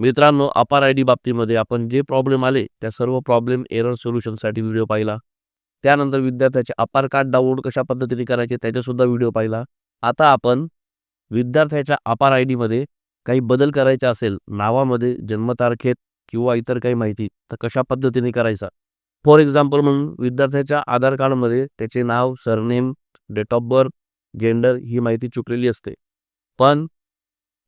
मित्रांनो अपार I D बाबतीमध्ये आपण जे प्रॉब्लेम आले त्या सर्व प्रॉब्लेम एरर सोल्युशनसाठी व्हिडिओ पाहिला. त्यानंतर विद्यार्थ्याचे अपार कार्ड डाउनलोड कशा पद्धतीने करायचे त्याच्यासुद्धा व्हिडिओ पाहिला. आता आपण विद्यार्थ्याच्या अपार आय डीमध्ये काही बदल करायचे असेल नावामध्ये जन्मतारखेत किंवा इतर काही माहिती तर कशा पद्धतीने करायचा? फॉर एक्झाम्पल म्हणून विद्यार्थ्याच्या आधार कार्डमध्ये त्याचे नाव surname date of birth gender ही माहिती चुकलेली असते. पण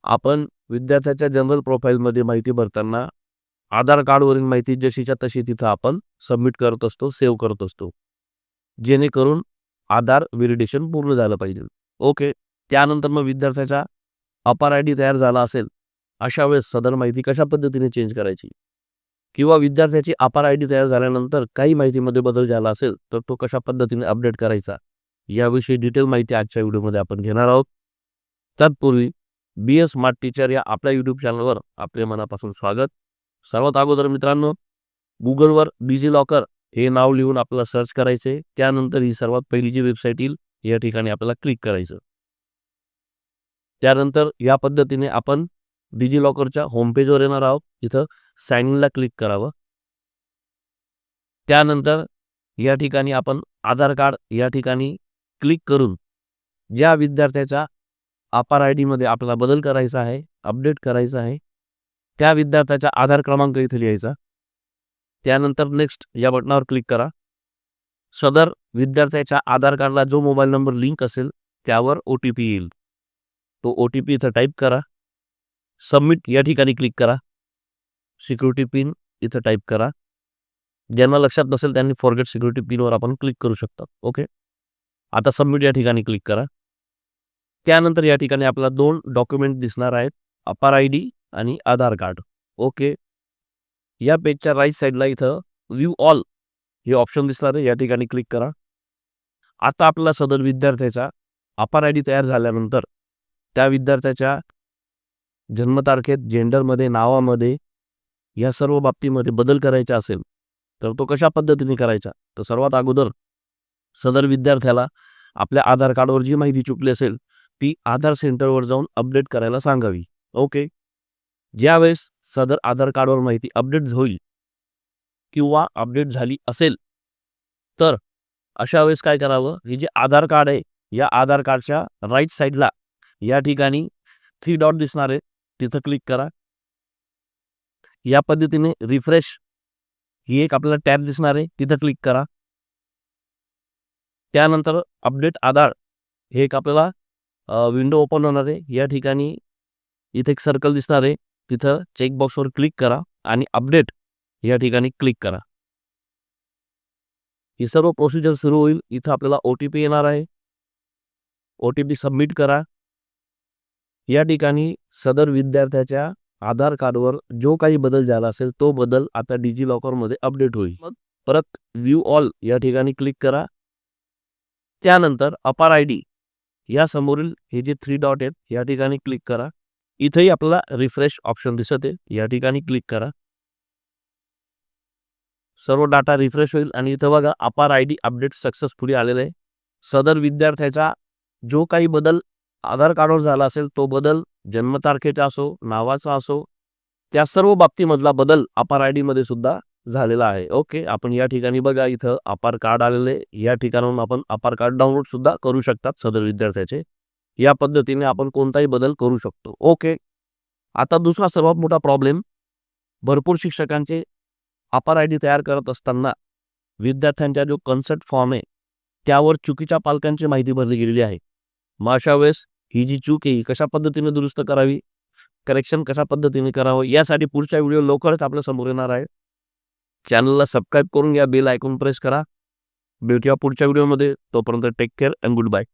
आपण विद्यार्थ्याच्या जनरल प्रोफाईलमध्ये माहिती भरताना आधार कार्डवरील माहिती जशीच्या तशी तिथं आपण सबमिट करत असतो सेव्ह करत असतो. जेणेकरून आधार व्हेरिडेशन पूर्ण झालं पाहिजे. ओके त्यानंतर मग विद्यार्थ्याचा अपार आय डी तयार झाला असेल अशा वेळेस सदर माहिती कशा पद्धतीने चेंज करायची? किंवा विद्यार्थ्याची अपार आय डी तयार झाल्यानंतर काही माहितीमध्ये बदल झाला असेल तर तो कशा पद्धतीने अपडेट करायचा? याविषयी डिटेल माहिती आजच्या व्हिडिओमध्ये आपण घेणार आहोत. तत्पूर्वी बी एस स्मार्ट टीचर या आपल्या यूट्यूब चॅनलवर आपले मनापासून स्वागत. सर्वात अगोदर मित्रांनो गुगलवर डिजी लॉकर हे नाव लिहून आपल्याला सर्च करायचे. त्यानंतर ही सर्वात पहिली जी वेबसाईट येईल या ठिकाणी आपल्याला क्लिक करायचं. त्यानंतर या पद्धतीने आपण डिजी लॉकरच्या होमपेजवर येणार आहोत. इथं साइन इनला क्लिक करावं. त्यानंतर या ठिकाणी आपण आधार कार्ड या ठिकाणी क्लिक करून ज्या विद्यार्थ्याच्या अपार आय डीमध्ये आपल्याला बदल करायचा आहे अपडेट करायचा आहे. त्या विद्यार्थ्याचा आधार क्रमांक इथे लिहायचा. त्यानंतर नेक्स्ट या बटनावर क्लिक करा. सदर विद्यार्थ्याच्या आधार कार्डला जो मोबाईल नंबर लिंक असेल त्यावर ओ टी पी येईल. तो ओ टी पी इथं टाईप करा. सबमिट या ठिकाणी क्लिक करा. सिक्युरिटी पिन इथं टाईप करा. ज्यांना लक्षात नसेल त्यांनी फॉरगेट सिक्युरिटी पिनवर आपण क्लिक करू शकता ओके आता सबमिट या ठिकाणी क्लिक करा. त्यानंतर या ठिकाणी आपल्याला दोन डॉक्युमेंट दिसणार आहेत. अपार आय डी आणि आधार कार्ड. ओके या पेजच्या राईट साईडला इथं व्ह्यू ऑल हे ऑप्शन दिसणार आहे. या ठिकाणी क्लिक करा. आता आपला सदर विद्यार्थ्याचा अपार आय डी तयार झाल्यानंतर त्या विद्यार्थ्याच्या जन्मतारखेत जेंडरमध्ये नावामध्ये या सर्व बाबतीमध्ये बदल करायचा असेल तर तो कशा पद्धतीने करायचा? तर सर्वात अगोदर सदर विद्यार्थ्याला आपल्या आधार कार्डवर जी माहिती चुकली असेल ती आधार सेंटरवर जाऊन अपडेट करायला सांगावी. ओके? ज्यावेळेस सदर आधार कार्डवर माहिती अपडेट होईल किंवा अपडेट झाली असेल तर अशा वेळेस काय करावं? हे जे आधार कार्ड आहे या आधार कार्डच्या राईट साईडला या ठिकाणी थ्री डॉट दिसणार आहे. तिथं क्लिक करा. या पद्धतीने रिफ्रेश ही एक आपल्याला टॅब दिसणार आहे. तिथं क्लिक करा. त्यानंतर अपडेट आधार हे एक आपल्याला विंडो ओपन होणार आहे. या ठिकाणी इथे एक सर्कल दिसणार आहे. तिथं चेकबॉक्सवर क्लिक करा आणि अपडेट या ठिकाणी क्लिक करा. ही सर्व प्रोसिजर सुरू होईल. इथं आपल्याला ओ टी पी येणार आहे. ओ टी पी सबमिट करा. या ठिकाणी सदर विद्यार्थ्याच्या आधार कार्डवर जो काही बदल झाला असेल तो बदल आता डिजी लॉकरमध्ये अपडेट होईल. मग? परत व्ह्यू ऑल या ठिकाणी क्लिक करा. त्यानंतर अपार आय डी या समोरील हे जे थ्री डॉट आहेत या ठिकाणी क्लिक करा. इथंही आपल्याला रिफ्रेश ऑप्शन दिसत. आहे या ठिकाणी क्लिक करा. सर्व डाटा रिफ्रेश होईल आणि इथं बघा अपार आय डी अपडेट सक्सेसफुली आलेलं आहे. सदर विद्यार्थ्याचा जो काही बदल आधार कार्डवर झाला असेल तो बदल जन्मतारखेचा असो नावाचा असो त्या सर्व बाबतीमधला बदल अपार आय डीमध्ये सुद्धा झालेला आहे. ओके आपण या ठिकाणी बघा इथं अपार कार्ड आलेले या ठिकाणाहून आपण अपार कार्ड डाउनलोड सुद्धा करू शकतात सदर विद्यार्थ्याचे. या पद्धतीने आपण कोणताही बदल करू शकतो. ओके आता दुसरा सर्वात मोठा प्रॉब्लेम भरपूर शिक्षकांचे अपार आय डी तयार करत असताना विद्यार्थ्यांचा जो कन्सर्ट फॉर्म आहे त्यावर चुकीच्या पालकांची माहिती भरली गेलेली आहे. मग अशा वेळेस ही जी चूक आहे ही कशा पद्धतीने दुरुस्त करावी? करेक्शन कशा पद्धतीने करावं? यासाठी पुढच्या व्हिडिओ लवकरच आपल्यासमोर येणार आहे. चॅनलला सबस्क्राईब करून घ्या बेल आयकॉन प्रेस करा. भेटूया पुढच्या व्हिडिओमध्ये. तोपर्यंत take care and good bye